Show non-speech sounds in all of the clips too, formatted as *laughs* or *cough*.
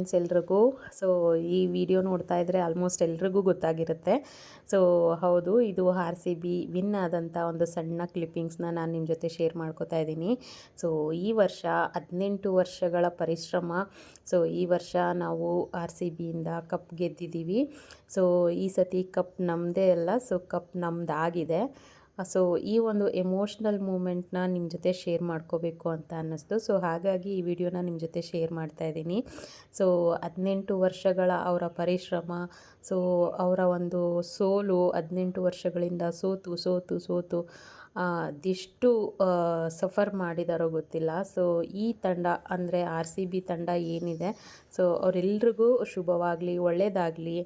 Friends ಎಲ್ರಿಗೂ. So ಈ video ನೋಡ್ತಾ ಇದ್ದರೆ ಆಲ್ಮೋಸ್ಟ್ ಎಲ್ರಿಗೂ ಗೊತ್ತಾಗಿರುತ್ತೆ. ಸೊ ಹೌದು, ಇದು ಆರ್ ಸಿ ಬಿ ವಿನ್ ಆದಂಥ ಒಂದು ಸಣ್ಣ ಕ್ಲಿಪ್ಪಿಂಗ್ಸ್ನ ನಾನು ನಿಮ್ಮ ಜೊತೆ ಶೇರ್ ಮಾಡ್ಕೋತಾ ಇದ್ದೀನಿ. ಸೊ ಈ ವರ್ಷ ಹದಿನೆಂಟು ವರ್ಷಗಳ ಪರಿಶ್ರಮ. ಸೊ ಈ ವರ್ಷ ನಾವು ಆರ್ ಸಿ ಬಿಯಿಂದ ಕಪ್ ಗೆದ್ದಿದ್ದೀವಿ. ಸೊ ಈ ಸತಿ ಕಪ್ ನಮ್ಮದೇ ಅಲ್ಲ. ಸೊ ಕಪ್ ನಮ್ಮದಾಗಿದೆ ಸೊ ಈ ಒಂದು ಎಮೋಷ್ನಲ್ ಮೂಮೆಂಟ್ನ ನಿಮ್ಮ ಜೊತೆ ಶೇರ್ ಮಾಡ್ಕೋಬೇಕು ಅಂತ ಅನ್ನಿಸ್ತು. ಸೊ ಹಾಗಾಗಿ ಈ ವಿಡಿಯೋನ ನಿಮ್ಮ ಜೊತೆ ಶೇರ್ ಮಾಡ್ತಾ ಇದ್ದೀನಿ. ಸೊ ಹದಿನೆಂಟು ವರ್ಷಗಳ ಅವರ ಪರಿಶ್ರಮ ಸೊ ಅವರ ಒಂದು ಸೋಲು, ಹದಿನೆಂಟು ವರ್ಷಗಳಿಂದ ಸೋತು ಸೋತು ಸೋತು ಅದೆಷ್ಟು ಸಫರ್ ಮಾಡಿದಾರೋ ಗೊತ್ತಿಲ್ಲ. ಸೊ ಈ ತಂಡ ಅಂದರೆ ಆರ್ ಸಿ ಬಿ ತಂಡ ಏನಿದೆ ಸೊ ಅವರೆಲ್ರಿಗೂ ಶುಭವಾಗಲಿ ಒಳ್ಳೆಯದಾಗಲಿ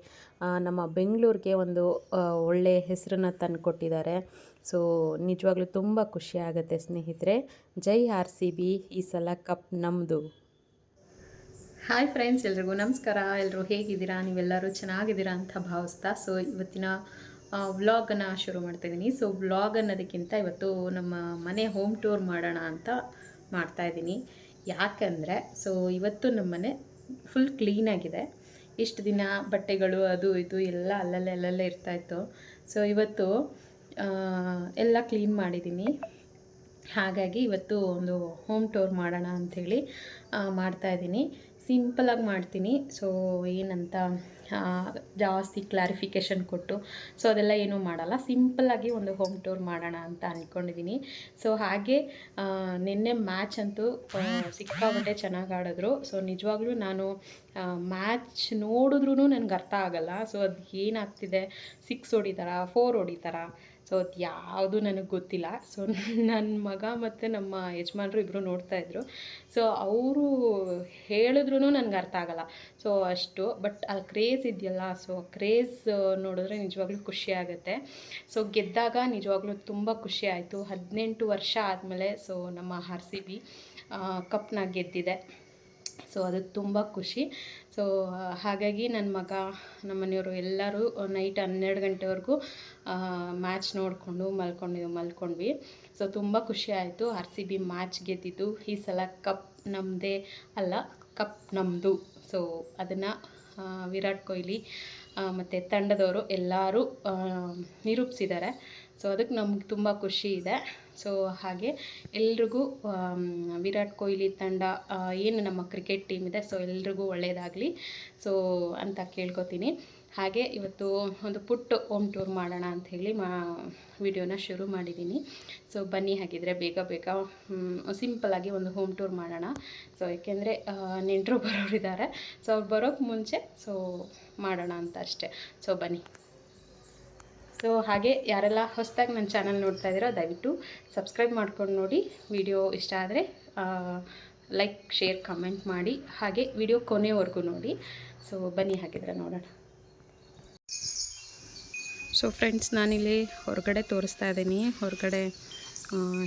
ನಮ್ಮ ಬೆಂಗಳೂರಿಗೆ ಒಂದು ಒಳ್ಳೆಯ ಹೆಸರನ್ನ ತಂದುಕೊಟ್ಟಿದ್ದಾರೆ. ಸೊ ನಿಜವಾಗ್ಲೂ ತುಂಬ ಖುಷಿ ಆಗುತ್ತೆ ಸ್ನೇಹಿತರೆ. ಜೈ ಆರ್ ಸಿ ಬಿ ಈ ಸಲ ಕಪ್ ನಮ್ಮದು ಹಾಯ್ ಫ್ರೆಂಡ್ಸ್, ಎಲ್ರಿಗೂ ನಮಸ್ಕಾರ. ಎಲ್ಲರೂ ಹೇಗಿದ್ದೀರಾ? ನೀವೆಲ್ಲರೂ ಚೆನ್ನಾಗಿದ್ದೀರಾ ಅಂತ ಭಾವಿಸ್ತಾ, ಸೊ ಇವತ್ತಿನ ವ್ಲಾಗನ್ನು ಶುರು ಮಾಡ್ತಾಯಿದ್ದೀನಿ ಸೊ ವ್ಲಾಗ್ ಅನ್ನೋದಕ್ಕಿಂತ ಇವತ್ತು ನಮ್ಮ ಮನೆ ಹೋಮ್ ಟೂರ್ ಮಾಡೋಣ ಅಂತ ಮಾಡ್ತಾಯಿದ್ದೀನಿ ಯಾಕಂದರೆ, ಸೊ ಇವತ್ತು ನಮ್ಮ ಮನೆ ಫುಲ್ ಕ್ಲೀನಾಗಿದೆ ಇಷ್ಟು ದಿನ ಬಟ್ಟೆಗಳು ಅದು ಇದು ಎಲ್ಲ ಅಲ್ಲಲ್ಲೇ ಅಲ್ಲಲ್ಲೇ ಇರ್ತಾಯಿತ್ತು ಸೊ ಇವತ್ತು ಎಲ್ಲ ಕ್ಲೀನ್ ಮಾಡಿದ್ದೀನಿ. ಹಾಗಾಗಿ ಇವತ್ತು ಒಂದು ಹೋಮ್ ಟೂರ್ ಮಾಡೋಣ ಅಂಥೇಳಿ ಮಾಡ್ತಾಯಿದ್ದೀನಿ ಸಿಂಪಲಾಗಿ ಮಾಡ್ತೀನಿ. ಸೊ ಏನಂತ ಜಾಸ್ತಿ ಕ್ಲಾರಿಫಿಕೇಷನ್ ಕೊಟ್ಟು ಸೊ ಅದೆಲ್ಲ ಏನೂ ಮಾಡಲ್ಲ. ಸಿಂಪಲ್ಲಾಗಿ ಒಂದು ಹೋಮ್ ಟೂರ್ ಮಾಡೋಣ ಅಂತ ಅಂದ್ಕೊಂಡಿದ್ದೀನಿ ಸೊ ಹಾಗೆ ನಿನ್ನೆ ಮ್ಯಾಚ್ ಅಂತೂ ಸಿಕ್ಕಾಪಟ್ಟೆ ಚೆನ್ನಾಗಿ ಆಡಿದ್ರು. ಸೊ ನಿಜವಾಗ್ಲೂ ನಾನು ಮ್ಯಾಚ್ ನೋಡಿದ್ರೂ ನನಗೆ ಅರ್ಥ ಆಗಲ್ಲ. ಸೊ ಅದು ಏನಾಗ್ತಿದೆ? ಸಿಕ್ಸ್ ಹೊಡಿತಾರ ಫೋರ್ ಹೊಡಿತಾರ ಸೊ ಅದು ಯಾವುದು ನನಗೆ ಗೊತ್ತಿಲ್ಲ. ಸೊ *laughs* ನನ್ನ ಮಗ ಮತ್ತು ನಮ್ಮ ಯಜಮಾನ್ರು ಇಬ್ಬರು ನೋಡ್ತಾಯಿದ್ರು ಸೊ ಅವರು ಹೇಳಿದ್ರೂ ನನಗೆ ಅರ್ಥ ಆಗಲ್ಲ. ಸೊ ಅಷ್ಟು. ಬಟ್ ಆ ಕ್ರೇಜ್ ಇದೆಯಲ್ಲ. ಸೊ ಕ್ರೇಜ್ ನೋಡಿದ್ರೆ ನಿಜವಾಗ್ಲೂ ಖುಷಿ ಆಗುತ್ತೆ. ಸೊ ಗೆದ್ದಾಗ ನಿಜವಾಗ್ಲೂ ತುಂಬ ಖುಷಿ ಆಯಿತು. ಹದಿನೆಂಟು ವರ್ಷ ಆದಮೇಲೆ ಸೊ ನಮ್ಮ ಆರ್ ಸಿ ಬಿ ಕಪ್ನ ಗೆದ್ದಿದೆ. ಸೊ ಅದು ತುಂಬ ಖುಷಿ. ಸೊ ಹಾಗಾಗಿ ನನ್ನ ಮಗ ನಮ್ಮ ಮನೆಯವರು ಎಲ್ಲರೂ ನೈಟ್ ಹನ್ನೆರಡು ಗಂಟೆವರೆಗೂ ಮ್ಯಾಚ್ ನೋಡಿಕೊಂಡು ಮಲ್ಕೊಂಡಿದ್ದು ಮಲ್ಕೊಂಡ್ವಿ. ಸೊ ತುಂಬ ಖುಷಿ ಆಯಿತು. ಆರ್ ಸಿ ಬಿ ಮ್ಯಾಚ್ ಗೆದ್ದಿದ್ದು. ಈ ಸಲ ಕಪ್ ನಮ್ಮದೇ ಅಲ್ಲ ಕಪ್ ನಮ್ಮದು ಸೊ ಅದನ್ನು ವಿರಾಟ್ ಕೊಹ್ಲಿ ಮತ್ತು ತಂಡದವರು ಎಲ್ಲರೂ ನಿರೂಪಿಸಿದ್ದಾರೆ. ಸೊ ಅದಕ್ಕೆ ನಮ್ಗೆ ತುಂಬ ಖುಷಿ ಇದೆ. ಸೊ ಹಾಗೆ ಎಲ್ರಿಗೂ ವಿರಾಟ್ ಕೊಹ್ಲಿ ತಂಡ ಏನು ನಮ್ಮ ಕ್ರಿಕೆಟ್ ಟೀಮ್ ಇದೆ ಸೊ ಎಲ್ರಿಗೂ ಒಳ್ಳೆಯದಾಗಲಿ ಸೊ ಅಂತ ಕೇಳ್ಕೊತೀನಿ. ಹಾಗೆ ಇವತ್ತು ಒಂದು ಪುಟ್ಟ ಹೋಮ್ ಟೂರ್ ಮಾಡೋಣ ಅಂಥೇಳಿ ಮಾ, ವಿಡಿಯೋನ ಶುರು ಮಾಡಿದ್ದೀನಿ. ಸೊ ಬನ್ನಿ ಹಾಗಿದ್ರೆ ಬೇಗ ಬೇಗ ಸಿಂಪಲಾಗಿ ಒಂದು ಹೋಮ್ ಟೂರ್ ಮಾಡೋಣ. ಸೊ ಏಕೆಂದರೆ ನೆಂಟರು ಬರೋರಿದ್ದಾರೆ. ಸೊ ಅವ್ರು ಬರೋಕ್ಕೆ ಮುಂಚೆ ಸೊ ಮಾಡೋಣ ಅಂತ ಅಷ್ಟೇ. ಸೊ ಬನ್ನಿ. ಸೊ ಹಾಗೆ ಯಾರೆಲ್ಲ ಹೊಸದಾಗಿ ನನ್ನ ಚಾನಲ್ ನೋಡ್ತಾ ಇದ್ದೀರೋ, ದಯವಿಟ್ಟು ಸಬ್ಸ್ಕ್ರೈಬ್ ಮಾಡ್ಕೊಂಡು ನೋಡಿ. ವಿಡಿಯೋ ಇಷ್ಟ ಆದರೆ ಲೈಕ್, ಶೇರ್, ಕಮೆಂಟ್ ಮಾಡಿ. ಹಾಗೆ ವಿಡಿಯೋ ಕೊನೆವರೆಗೂ ನೋಡಿ. ಸೊ ಬನ್ನಿ ಹಾಗಿದ್ರೆ ನೋಡೋಣ. ಸೊ ಫ್ರೆಂಡ್ಸ್, ನಾನಿಲ್ಲಿ ಹೊರಗಡೆ ತೋರಿಸ್ತಾ ಇದ್ದೀನಿ. ಹೊರಗಡೆ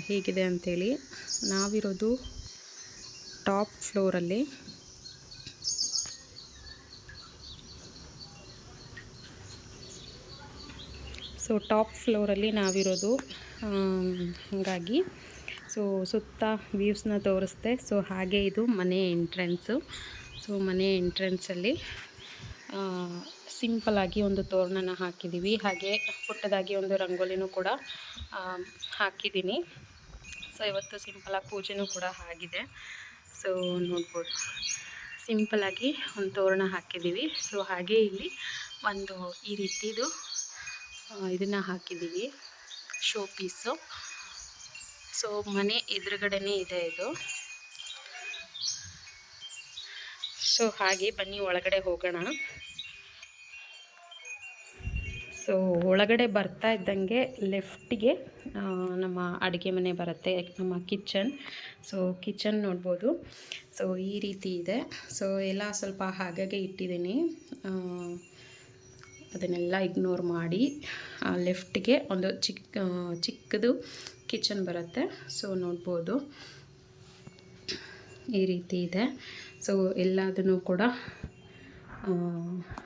ಹೇಗಿದೆ ಅಂಥೇಳಿ ನಾವಿರೋದು ಟಾಪ್ ಫ್ಲೋರಲ್ಲಿ ಸೊ ಟಾಪ್ ಫ್ಲೋರಲ್ಲಿ ನಾವಿರೋದು ಹಾಗಾಗಿ. ಸೊ ಸುತ್ತ ವ್ಯೂಸ್ನ ತೋರಿಸ್ದೆ. ಸೊ ಹಾಗೆ ಇದು ಮನೆ ಎಂಟ್ರೆನ್ಸು. ಸೊ ಮನೆ ಎಂಟ್ರೆನ್ಸಲ್ಲಿ ಸಿಂಪಲಾಗಿ ಒಂದು ತೋರಣನ ಹಾಕಿದ್ದೀವಿ ಹಾಗೆ ಪುಟ್ಟದಾಗಿ ಒಂದು ರಂಗೋಲಿನೂ ಕೂಡ ಹಾಕಿದ್ದೀನಿ ಸೊ ಇವತ್ತು ಸಿಂಪಲಾಗಿ ಪೂಜೆನೂ ಕೂಡ ಆಗಿದೆ. ಸೊ ನೋಡ್ಬೋದು. ಸಿಂಪಲಾಗಿ ಒಂದು ತೋರಣ ಹಾಕಿದ್ದೀವಿ ಸೊ ಹಾಗೆ ಇಲ್ಲಿ ಒಂದು ಈ ರೀತಿದು ಇದನ್ನು ಹಾಕಿದ್ದೀವಿ. ಶೋ ಪೀಸು ಸೊ ಮನೆ ಎದುರುಗಡೆನೇ ಇದೆ ಇದು. ಸೊ ಹಾಗೆ ಬನ್ನಿ, ಒಳಗಡೆ ಹೋಗೋಣ. ಸೊ ಒಳಗಡೆ ಬರ್ತಾ ಇದ್ದಂಗೆ ಲೆಫ್ಟಿಗೆ ನಮ್ಮ ಅಡುಗೆ ಮನೆ ಬರುತ್ತೆ, ನಮ್ಮ ಕಿಚನ್. ಸೊ ಕಿಚನ್ ನೋಡ್ಬೋದು. ಸೊ ಈ ರೀತಿ ಇದೆ. ಸೊ ಎಲ್ಲ ಸ್ವಲ್ಪ ಹಾಗಾಗೆ ಇಟ್ಟಿದ್ದೀನಿ. ಅದನ್ನೆಲ್ಲ ಇಗ್ನೋರ್ ಮಾಡಿ ಲೆಫ್ಟಿಗೆ ಒಂದು ಚಿಕ್ಕ ಚಿಕ್ಕದು ಕಿಚನ್ ಬರುತ್ತೆ. ಸೊ ನೋಡ್ಬೋದು. ಈ ರೀತಿ ಇದೆ. ಸೊ ಎಲ್ಲದನ್ನು ಕೂಡ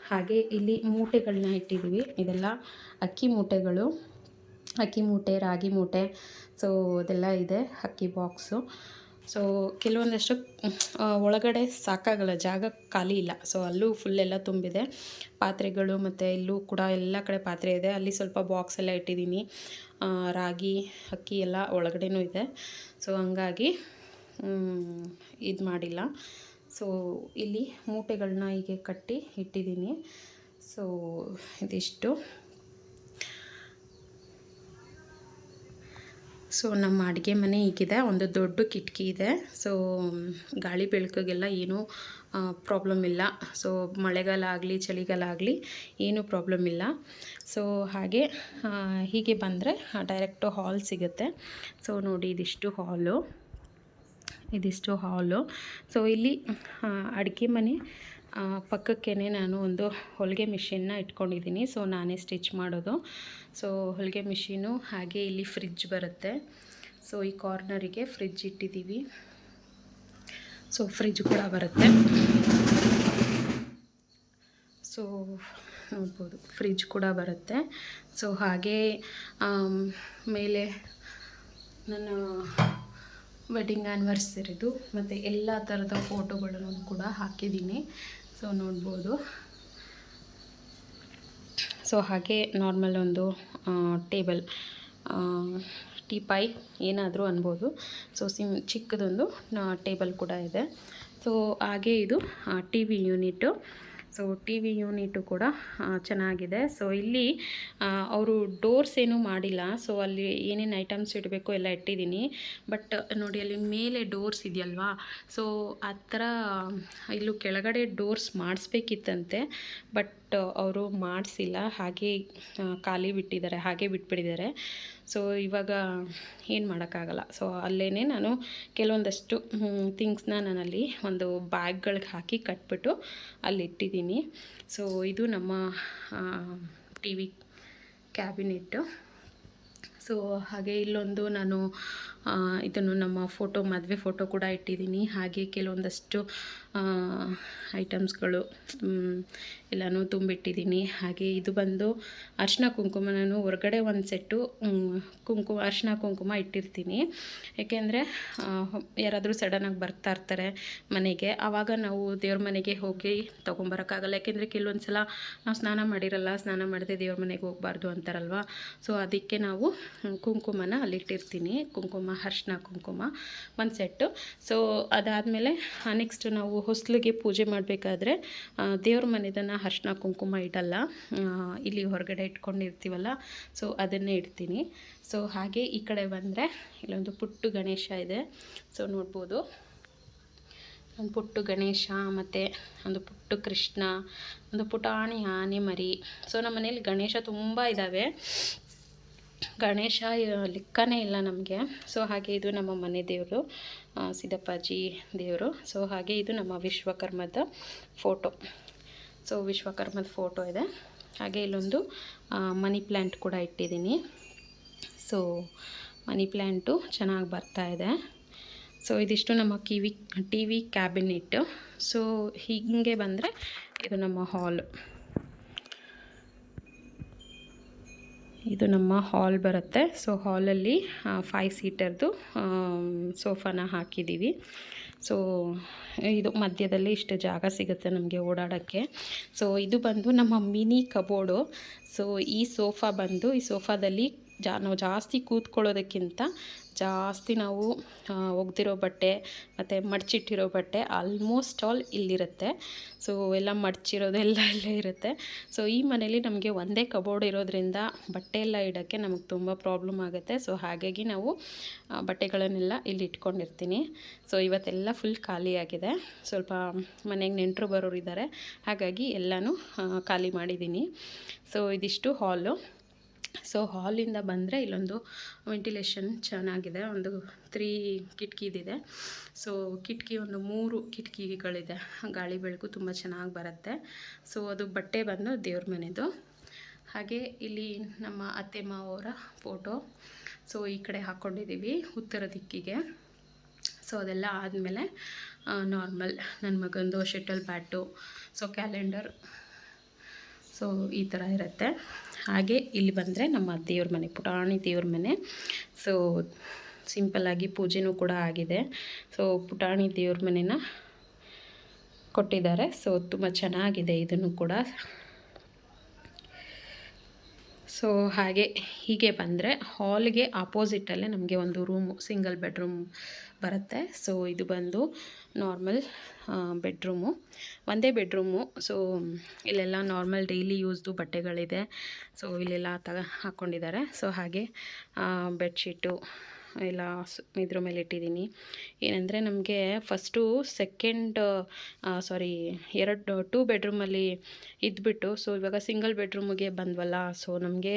ಹಾಗೆ ಇಲ್ಲಿ ಮೂಟೆಗಳನ್ನ ಇಟ್ಟಿದ್ದೀವಿ. ಇದೆಲ್ಲ ಅಕ್ಕಿ ಮೂಟೆಗಳು. ಅಕ್ಕಿ ಮೂಟೆ, ರಾಗಿ ಮೂಟೆ. ಸೊ ಅದೆಲ್ಲ ಇದೆ, ಅಕ್ಕಿ ಬಾಕ್ಸು ಸೊ ಕೆಲವೊಂದಷ್ಟು ಒಳಗಡೆ ಸಾಕಾಗಲ್ಲ, ಜಾಗ ಖಾಲಿ ಇಲ್ಲ. ಸೊ ಅಲ್ಲೂ ಫುಲ್ ಎಲ್ಲ ತುಂಬಿದೆ. ಪಾತ್ರೆಗಳು ಮತ್ತು ಇಲ್ಲೂ ಕೂಡ ಎಲ್ಲ ಕಡೆ ಪಾತ್ರೆ ಇದೆ. ಅಲ್ಲಿ ಸ್ವಲ್ಪ ಬಾಕ್ಸ್ ಎಲ್ಲ ಇಟ್ಟಿದ್ದೀನಿ. ರಾಗಿ, ಅಕ್ಕಿ ಎಲ್ಲ ಒಳಗಡೆನೂ ಇದೆ. ಸೊ ಹಂಗಾಗಿ ಇದು ಮಾಡಿಲ್ಲ. ಸೊ ಇಲ್ಲಿ ಮೂಟೆಗಳನ್ನ ಹೀಗೆ ಕಟ್ಟಿ ಇಟ್ಟಿದ್ದೀನಿ. ಸೊ ಇದಿಷ್ಟು. ಸೊ ನಮ್ಮ ಅಡುಗೆ ಮನೆ ಈಗಿದೆ, ಒಂದು ದೊಡ್ಡ ಕಿಟಕಿ ಇದೆ. ಸೊ, ಗಾಳಿ ಬೆಳಕಿಗೆಲ್ಲ ಏನೂ ಪ್ರಾಬ್ಲಮ್ ಇಲ್ಲ. ಸೊ, ಮಳೆಗಾಲ ಆಗಲಿ, ಚಳಿಗಾಲ ಆಗಲಿ ಏನೂ ಪ್ರಾಬ್ಲಮ್ ಇಲ್ಲ. ಸೊ, ಹಾಗೆ ಹೀಗೆ ಬಂದರೆ ಡೈರೆಕ್ಟು ಹಾಲ್ ಸಿಗುತ್ತೆ. ಸೊ, ನೋಡಿ, ಇದಿಷ್ಟು ಹಾಲು ಇದಿಷ್ಟು ಹಾಲು ಸೊ, ಇಲ್ಲಿ ಅಡುಗೆ ಮನೆ ಪಕ್ಕಕ್ಕೇ ನಾನು ಒಂದು ಹೊಲಿಗೆ ಮಿಷಿನ್ನ ಇಟ್ಕೊಂಡಿದ್ದೀನಿ. ಸೊ, ನಾನೇ ಸ್ಟಿಚ್ ಮಾಡೋದು. ಸೊ, ಹೊಲಿಗೆ ಮಿಷಿನು ಹಾಗೆ ಇಲ್ಲಿ ಫ್ರಿಜ್ ಬರುತ್ತೆ. ಸೊ, ಈ ಕಾರ್ನರಿಗೆ ಫ್ರಿಜ್ ಇಟ್ಟಿದ್ದೀವಿ. ಸೊ ಫ್ರಿಜ್ ಕೂಡ ಬರುತ್ತೆ. ಸೊ, ನೋಡ್ಬೋದು. ಫ್ರಿಜ್ ಕೂಡ ಬರುತ್ತೆ. ಸೊ, ಹಾಗೆ ಮೇಲೆ ನನ್ನ ವೆಡ್ಡಿಂಗ್ ಆ್ಯನಿವರ್ಸರಿದು ಮತ್ತು ಎಲ್ಲ ಥರದ ಫೋಟೋಗಳನ್ನು ಕೂಡ ಹಾಕಿದ್ದೀನಿ. ಸೊ ನೋಡ್ಬೋದು. ಸೊ ಹಾಗೆ ನಾರ್ಮಲ್ ಒಂದು ಟೇಬಲ್ ಟೀಪಾಯ್ ಏನಾದರೂ ಅನ್ಬೋದು. ಸೊ ಸಿಮ್ ಚಿಕ್ಕದೊಂದು ಟೇಬಲ್ ಕೂಡ ಇದೆ. ಸೊ ಹಾಗೆ ಇದು T V unit so T V unit ಕೂಡ ಚೆನ್ನಾಗಿದೆ. ಸೊ ಇಲ್ಲಿ ಅವರು ಡೋರ್ಸ್ ಏನೂ ಮಾಡಿಲ್ಲ. ಸೊ ಅಲ್ಲಿ ಏನೇನು ಐಟಮ್ಸ್ ಇಡಬೇಕು ಎಲ್ಲ ಇಟ್ಟಿದ್ದೀನಿ. ಬಟ್ ನೋಡಿ, ಅಲ್ಲಿ ಮೇಲೆ ಡೋರ್ಸ್ ಇದೆಯಲ್ವಾ? ಸೊ ಆ ಥರ, ಇಲ್ಲೂ ಕೆಳಗಡೆ ಡೋರ್ಸ್ ಮಾಡಿಸ್ಬೇಕಿತ್ತಂತೆ. ಬಟ್ ಅವರು ಮಾಡಿಸಿಲ್ಲ. ಹಾಗೆ ಖಾಲಿ ಬಿಟ್ಟಿದ್ದಾರೆ. ಹಾಗೆ ಬಿಟ್ಬಿಟ್ಟಿದ್ದಾರೆ. ಸೊ ಇವಾಗ ಏನು ಮಾಡೋಕ್ಕಾಗಲ್ಲ. ಸೊ ಅಲ್ಲೇ ನಾನು ಕೆಲವೊಂದಷ್ಟು ಥಿಂಗ್ಸ್ನ ನಾನಲ್ಲಿ ಒಂದು ಬ್ಯಾಗ್ಗಳಿಗೆ ಹಾಕಿ ಕಟ್ಬಿಟ್ಟು ಅಲ್ಲಿ ಇಟ್ಟಿದ್ದೀನಿ ಸೊ ಇದು ನಮ್ಮ ಟಿ ವಿ ಕ್ಯಾಬಿನೆಟ್ಟು. ಸೊ ಹಾಗೆ ಇಲ್ಲೊಂದು ನಾನು ಇದನ್ನು ನಮ್ಮ ಫೋಟೋ, ಮದುವೆ ಫೋಟೋ ಕೂಡ ಇಟ್ಟಿದ್ದೀನಿ. ಹಾಗೆ ಕೆಲವೊಂದಷ್ಟು ಐಟಮ್ಸ್ಗಳು ಎಲ್ಲನೂ ತುಂಬಿಟ್ಟಿದ್ದೀನಿ. ಹಾಗೆ ಇದು ಬಂದು ಅರ್ಶಿನ ಕುಂಕುಮನೂ ಹೊರಗಡೆ ಒಂದು ಸೆಟ್ಟು ಕುಂಕುಮ, ಅರ್ಶಿನ ಕುಂಕುಮ ಇಟ್ಟಿರ್ತೀನಿ. ಏಕೆಂದರೆ ಯಾರಾದರೂ ಸಡನ್ನಾಗಿ ಬರ್ತಾ ಇರ್ತಾರೆ ಮನೆಗೆ, ಆವಾಗ ನಾವು ದೇವ್ರ ಮನೆಗೆ ಹೋಗಿ ತೊಗೊಂಬರೋಕ್ಕಾಗಲ್ಲ. ಯಾಕೆಂದರೆ ಕೆಲವೊಂದು ಸಲ ನಾವು ಸ್ನಾನ ಮಾಡಿರಲ್ಲ, ಸ್ನಾನ ಮಾಡದೆ ದೇವ್ರ ಮನೆಗೆ ಹೋಗಬಾರ್ದು ಅಂತಾರಲ್ವ? ಸೊ ಅದಕ್ಕೆ ನಾವು ಕುಂಕುಮನ ಅಲ್ಲಿಟ್ಟಿರ್ತೀನಿ. ಕುಂಕುಮ ಅರಿಶಿನ, ಕುಂಕುಮ ಒಂದು ಸೆಟ್ಟು ಸೊ ಅದಾದಮೇಲೆ ನೆಕ್ಸ್ಟ್ ನಾವು ಹೊಸ್ಲಿಗೆ ಪೂಜೆ ಮಾಡಬೇಕಾದ್ರೆ ದೇವ್ರ ಮನೆದನ್ನು ಅರ್ಶಿನ, ಕುಂಕುಮ ಇಡಲ್ಲ. ಇಲ್ಲಿ ಹೊರಗಡೆ ಇಟ್ಕೊಂಡಿರ್ತೀವಲ್ಲ ಸೊ ಅದನ್ನೇ ಇಡ್ತೀನಿ. ಸೊ ಹಾಗೆ ಈ ಕಡೆ ಬಂದರೆ, ಇಲ್ಲೊಂದು ಪುಟ್ಟು ಗಣೇಶ ಇದೆ. ಸೊ ನೋಡ್ಬೋದು. ಒಂದು ಪುಟ್ಟು ಗಣೇಶ, ಮತ್ತು ಒಂದು ಪುಟ್ಟು ಕೃಷ್ಣ, ಒಂದು ಪುಟಾಣಿ ಆನೆ ಮರಿ ಸೊ ನಮ್ಮ ಮನೇಲಿ ಗಣೇಶ ತುಂಬ ಇದ್ದಾವೆ ಗಣೇಶ ಲೆಕ್ಕನೇ ಇಲ್ಲ ನಮಗೆ. ಸೊ ಹಾಗೆ ಇದು ನಮ್ಮ ಮನೆ ದೇವರು ಸಿದ್ದಪ್ಪಾಜಿ ದೇವರು. ಸೊ ಹಾಗೆ ಇದು ನಮ್ಮ ವಿಶ್ವಕರ್ಮದ ಫೋಟೋ ಸೊ ವಿಶ್ವಕರ್ಮದ ಫೋಟೋ ಇದೆ. ಹಾಗೆ ಇಲ್ಲೊಂದು ಮನಿ ಪ್ಲ್ಯಾಂಟ್ ಕೂಡ ಇಟ್ಟಿದ್ದೀನಿ. ಸೊ ಮನಿ ಪ್ಲ್ಯಾಂಟು ಚೆನ್ನಾಗಿ ಬರ್ತಾ ಇದೆ. ಸೊ ಇದಿಷ್ಟು ನಮ್ಮ ಕಿವಿ ಟಿ ವಿ ಕ್ಯಾಬಿನೆಟ್ಟು ಸೊ ಹೀಗೆ ಬಂದರೆ ಇದು ನಮ್ಮ ಹಾಲು ಇದು ನಮ್ಮ ಹಾಲ್ ಬರುತ್ತೆ. ಸೊ ಹಾಲಲ್ಲಿ ಫೈವ್ ಸೀಟರ್ದು ಸೋಫಾನ ಹಾಕಿದ್ದೀವಿ ಸೊ ಇದು ಮಧ್ಯದಲ್ಲಿ ಇಷ್ಟು ಜಾಗ ಸಿಗುತ್ತೆ ನಮಗೆ ಓಡಾಡೋಕ್ಕೆ. ಸೊ ಇದು ಬಂದು ನಮ್ಮ ಮಿನಿ ಕಬೋರ್ಡು. ಸೊ ಈ ಸೋಫಾ ಬಂದು, ಈ ಸೋಫಾದಲ್ಲಿ ಜಾ, ನಾವು ಜಾಸ್ತಿ ಕೂತ್ಕೊಳ್ಳೋದಕ್ಕಿಂತ ಜಾಸ್ತಿ ನಾವು ಒಗೆದಿರೋ ಬಟ್ಟೆ ಮತ್ತು ಮಡಚಿಟ್ಟಿರೋ ಬಟ್ಟೆ ಆಲ್ಮೋಸ್ಟ್ ಆಲ್ ಇಲ್ಲಿರುತ್ತೆ. ಸೊ ಎಲ್ಲ ಮಡಚಿರೋದೆಲ್ಲ ಇಲ್ಲೇ ಇರುತ್ತೆ. ಸೊ ಈ ಮನೇಲಿ ನಮಗೆ ಒಂದೇ ಕಬೋರ್ಡ್ ಇರೋದ್ರಿಂದ ಬಟ್ಟೆ ಎಲ್ಲ ಇಡೋಕ್ಕೆ ನಮಗೆ ತುಂಬ ಪ್ರಾಬ್ಲಮ್ ಆಗುತ್ತೆ. ಸೊ ಹಾಗಾಗಿ ನಾವು ಬಟ್ಟೆಗಳನ್ನೆಲ್ಲ ಇಲ್ಲಿ ಇಟ್ಕೊಂಡಿರ್ತೀನಿ. ಸೊ ಇವತ್ತೆಲ್ಲ ಫುಲ್ ಖಾಲಿಯಾಗಿದೆ ಸ್ವಲ್ಪ ಮನೆಗೆ ನೆಂಟರು ಬರೋರು ಇದ್ದಾರೆ ಹಾಗಾಗಿ ಎಲ್ಲನೂ ಖಾಲಿ ಮಾಡಿದ್ದೀನಿ. ಸೊ ಇದಿಷ್ಟು ಹಾಲು ಸೊ ಹಾಲಿಂದ ಬಂದರೆ ಇಲ್ಲೊಂದು ವೆಂಟಿಲೇಷನ್ ಚೆನ್ನಾಗಿದೆ, ಒಂದು ತ್ರೀ ಕಿಟಕಿದಿದೆ. ಸೊ ಕಿಟಕಿ ಒಂದು ಮೂರು ಕಿಟಕಿಗಳಿದೆ. ಗಾಳಿ ಬೆಳಕು ತುಂಬ ಚೆನ್ನಾಗಿ ಬರುತ್ತೆ. ಸೊ ಅದು ಬಟ್ಟೆ ಬಂದು ದೇವ್ರ ಮನೆದು. ಹಾಗೆ ಇಲ್ಲಿ ನಮ್ಮ ಅತ್ತೆ ಮಾವರ ಫೋಟೋ ಸೊ ಈ ಕಡೆ ಹಾಕ್ಕೊಂಡಿದ್ದೀವಿ ಉತ್ತರ ದಿಕ್ಕಿಗೆ. ಸೊ ಅದೆಲ್ಲ ಆದಮೇಲೆ ನಾರ್ಮಲ್ ನನ್ನ ಮಗಂದು shuttle bat. So calendar so ಈ ಥರ ಇರುತ್ತೆ. ಹಾಗೆ ಇಲ್ಲಿ ಬಂದರೆ ನಮ್ಮ ದೇವ್ರ ಮನೆ, ಪುಟಾಣಿ ದೇವ್ರ ಮನೆ. ಸೊ ಸಿಂಪಲ್ಲಾಗಿ ಪೂಜೆನೂ ಕೂಡ ಆಗಿದೆ. ಸೊ ಪುಟಾಣಿ ದೇವ್ರ ಮನೆನ ಕೊಟ್ಟಿದ್ದಾರೆ. ಸೊ ತುಂಬ ಚೆನ್ನಾಗಿದೆ ಇದನ್ನು ಕೂಡ. ಸೊ ಹಾಗೆ ಹೀಗೆ ಬಂದರೆ ಹಾಲ್ಗೆ ಆಪೋಸಿಟಲ್ಲೇ ನಮಗೆ ಒಂದು ರೂಮು ಸಿಂಗಲ್ ಬೆಡ್ರೂಮ್ ಬರುತ್ತೆ. ಸೊ ಇದು ಬಂದು ನಾರ್ಮಲ್ ಬೆಡ್ರೂಮು ಒಂದೇ ಬೆಡ್ರೂಮು ಸೊ ಇಲ್ಲೆಲ್ಲ ನಾರ್ಮಲ್ ಡೈಲಿ ಯೂಸ್ದು ಬಟ್ಟೆಗಳಿದೆ. ಸೊ ಇಲ್ಲೆಲ್ಲ ತಗ ಹಾಕ್ಕೊಂಡಿದ್ದಾರೆ ಸೊ ಹಾಗೆ ಬೆಡ್ಶೀಟು ಎಲ್ಲ ಇದ್ರ ಮೇಲೆ ಇಟ್ಟಿದ್ದೀನಿ. ಏನಂದರೆ ನಮಗೆ ಫಸ್ಟು ಸೆಕೆಂಡ್ ಸಾರಿ ಎರಡು ಟೂ ಬೆಡ್ರೂಮಲ್ಲಿ ಇದ್ಬಿಟ್ಟು ಸೊ ಇವಾಗ ಸಿಂಗಲ್ ಬೆಡ್ರೂಮಿಗೆ ಬಂದ್ವಲ್ಲ ಸೊ ನಮಗೆ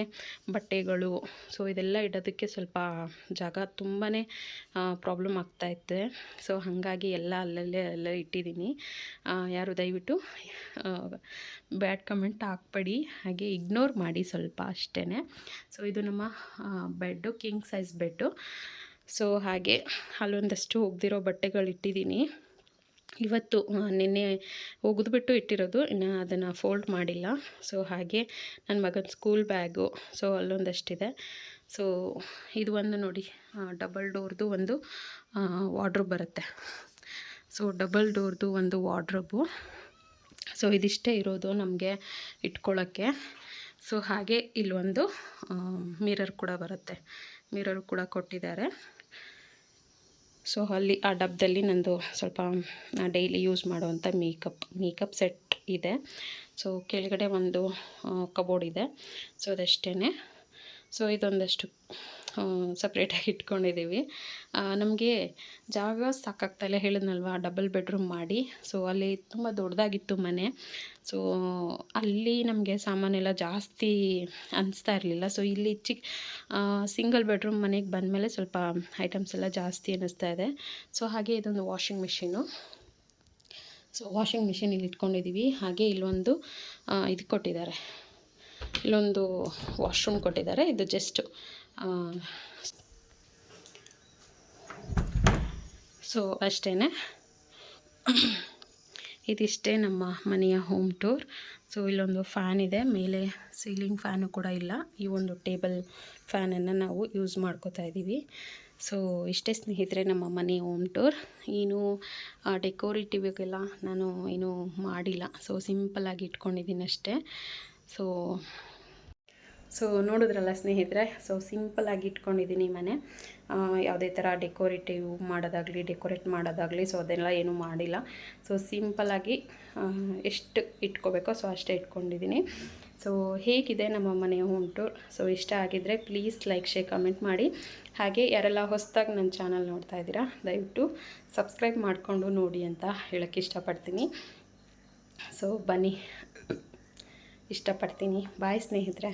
ಬಟ್ಟೆಗಳು ಸೊ ಇದೆಲ್ಲ ಇಡೋದಕ್ಕೆ ಸ್ವಲ್ಪ ಜಾಗ ತುಂಬಾ ಪ್ರಾಬ್ಲಮ್ ಆಗ್ತಾಯಿತ್ತೆ ಸೊ ಹಾಗಾಗಿ ಎಲ್ಲ ಅಲ್ಲಲ್ಲೇ ಎಲ್ಲ ಇಟ್ಟಿದ್ದೀನಿ. ಯಾರು ದಯವಿಟ್ಟು ಬ್ಯಾಡ್ ಕಮೆಂಟ್ ಹಾಕ್ಬೇಡಿ, ಹಾಗೆ ಇಗ್ನೋರ್ ಮಾಡಿ ಸ್ವಲ್ಪ ಅಷ್ಟೇ ಸೊ ಇದು ನಮ್ಮ bed king size bed so ಹಾಗೆ ಅಲ್ಲೊಂದಷ್ಟು ಒಗ್ದಿರೋ ಬಟ್ಟೆಗಳು ಇಟ್ಟಿದ್ದೀನಿ ಇವತ್ತು ನಿನ್ನೆ ಒಗೆದ್ಬಿಟ್ಟು ಇಟ್ಟಿರೋದು, ಇನ್ನು ಅದನ್ನು ಫೋಲ್ಡ್ ಮಾಡಿಲ್ಲ. ಸೊ ಹಾಗೆ ನನ್ನ ಮಗನ ಸ್ಕೂಲ್ ಬ್ಯಾಗು, ಸೊ ಅಲ್ಲೊಂದಷ್ಟಿದೆ. ಸೊ ಇದು ಒಂದು ನೋಡಿ ಡಬಲ್ ಡೋರ್ದು ಒಂದು ವಾರ್ಡ್ರೋಬ್ ಬರುತ್ತೆ. ಸೊ ಡಬಲ್ ಡೋರ್ದು ಒಂದು ವಾರ್ಡ್ರೋಬು. ಸೊ ಇದಿಷ್ಟೇ ಇರೋದು ನಮಗೆ ಇಟ್ಕೊಳ್ಳೋಕ್ಕೆ ಸೊ ಹಾಗೆ ಇಲ್ಲೊಂದು ಮಿರರ್ ಕೂಡ ಬರುತ್ತೆ. ಮಿರರ್ ಕೂಡ ಕೊಟ್ಟಿದ್ದಾರೆ. ಸೊ ಅಲ್ಲಿ ಆ ಡಬ್ಬದಲ್ಲಿ ನಂದು ಸ್ವಲ್ಪ ಡೈಲಿ ಯೂಸ್ ಮಾಡುವಂಥ ಮೇಕಪ್ ಮೇಕಪ್ ಸೆಟ್ ಇದೆ. ಸೊ ಕೆಳಗಡೆ ಒಂದು ಕಬೋರ್ಡ್ ಇದೆ. ಸೊ ಅದಷ್ಟೇ ಸೊ ಇದೊಂದಷ್ಟು ಸಪ್ರೇಟಾಗಿ ಇಟ್ಕೊಂಡಿದ್ದೀವಿ. ನಮಗೆ ಜಾಗ ಸಾಕಾಗ್ತಾಯಿಲ್ಲ ಹೇಳಿದ್ನಲ್ವ ಡಬಲ್ ಬೆಡ್ರೂಮ್ ಮಾಡಿ. ಸೊ ಅಲ್ಲಿ ತುಂಬ ದೊಡ್ಡದಾಗಿತ್ತು ಮನೆ. ಸೊ ಅಲ್ಲಿ ನಮಗೆ ಸಾಮಾನೆಲ್ಲ ಜಾಸ್ತಿ ಅನಿಸ್ತಾ ಇರಲಿಲ್ಲ. ಸೊ ಇಲ್ಲಿ ಚಿಕ್ಕ ಸಿಂಗಲ್ ಬೆಡ್ರೂಮ್ ಮನೆಗೆ ಬಂದಮೇಲೆ ಸ್ವಲ್ಪ ಐಟಮ್ಸ್ ಎಲ್ಲ ಜಾಸ್ತಿ ಅನ್ನಿಸ್ತಾ ಇದೆ. ಸೊ ಹಾಗೆ ಇದೊಂದು washing machine so washing machine ಇಲ್ಲಿ ಇಟ್ಕೊಂಡಿದ್ದೀವಿ ಹಾಗೆ ಇಲ್ಲೊಂದು ಇದು ಕೊಟ್ಟಿದ್ದಾರೆ. ಇಲ್ಲೊಂದು ವಾಶ್ರೂಮ್ ಕೊಟ್ಟಿದ್ದಾರೆ. ಇದು ಜಸ್ಟ್ ಸೊ ಅಷ್ಟೇ ಇದಿಷ್ಟೇ ನಮ್ಮ ಮನೆಯ ಹೋಮ್ ಟೂರ್ ಸೊ ಇಲ್ಲೊಂದು ಫ್ಯಾನ್ ಇದೆ. ಮೇಲೆ ಸೀಲಿಂಗ್ ಫ್ಯಾನು ಕೂಡ ಇಲ್ಲ. ಈ ಒಂದು ಟೇಬಲ್ ಫ್ಯಾನನ್ನು ನಾವು ಯೂಸ್ ಮಾಡ್ಕೋತಾ ಇದ್ದೀವಿ. ಸೊ ಇಷ್ಟೇ ಸ್ನೇಹಿತರೆ ನಮ್ಮ ಮನೆ ಹೋಮ್ ಟೂರ್ ಏನು ಡೆಕೋರೇಟಿವ್ಗೆಲ್ಲ ನಾನು ಏನು ಮಾಡಿಲ್ಲ. ಸೊ ಸಿಂಪಲ್ಲಾಗಿ ಇಟ್ಕೊಂಡಿದ್ದೀನಿ ಅಷ್ಟೇ. ಸೊ ಸೊ ನೋಡಿದ್ರಲ್ಲ ಸ್ನೇಹಿತರೆ? ಸೊ ಸಿಂಪಲ್ಲಾಗಿ ಇಟ್ಕೊಂಡಿದ್ದೀನಿ ಮನೆ. ಯಾವುದೇ ಥರ ಡೆಕೋರೇಟಿವ್ ಮಾಡೋದಾಗಲಿ ಡೆಕೋರೇಟ್ ಮಾಡೋದಾಗಲಿ ಸೊ ಅದೆಲ್ಲ ಏನೂ ಮಾಡಿಲ್ಲ. ಸೊ ಸಿಂಪಲ್ಲಾಗಿ ಎಷ್ಟು ಇಟ್ಕೋಬೇಕೋ ಸೊ ಅಷ್ಟೇ ಇಟ್ಕೊಂಡಿದ್ದೀನಿ ಸೊ ಹೇಗಿದೆ ನಮ್ಮ ಮನೆ ಉಂಟು? ಸೊ ಇಷ್ಟ ಆಗಿದ್ದರೆ ಪ್ಲೀಸ್ ಲೈಕ್ ಶೇರ್ ಕಮೆಂಟ್ ಮಾಡಿ. ಹಾಗೆ ಯಾರೆಲ್ಲ ಹೊಸದಾಗಿ ನನ್ನ ಚಾನಲ್ ನೋಡ್ತಾ ಇದ್ದೀರಾ, ದಯವಿಟ್ಟು ಸಬ್ಸ್ಕ್ರೈಬ್ ಮಾಡಿಕೊಂಡು ನೋಡಿ ಅಂತ ಹೇಳೋಕ್ಕೆ ಇಷ್ಟಪಡ್ತೀನಿ. ಸೊ ಬನ್ನಿ. ಇಷ್ಟಪಡ್ತೀನಿ. ಬಾಯ್ ಸ್ನೇಹಿತರೆ.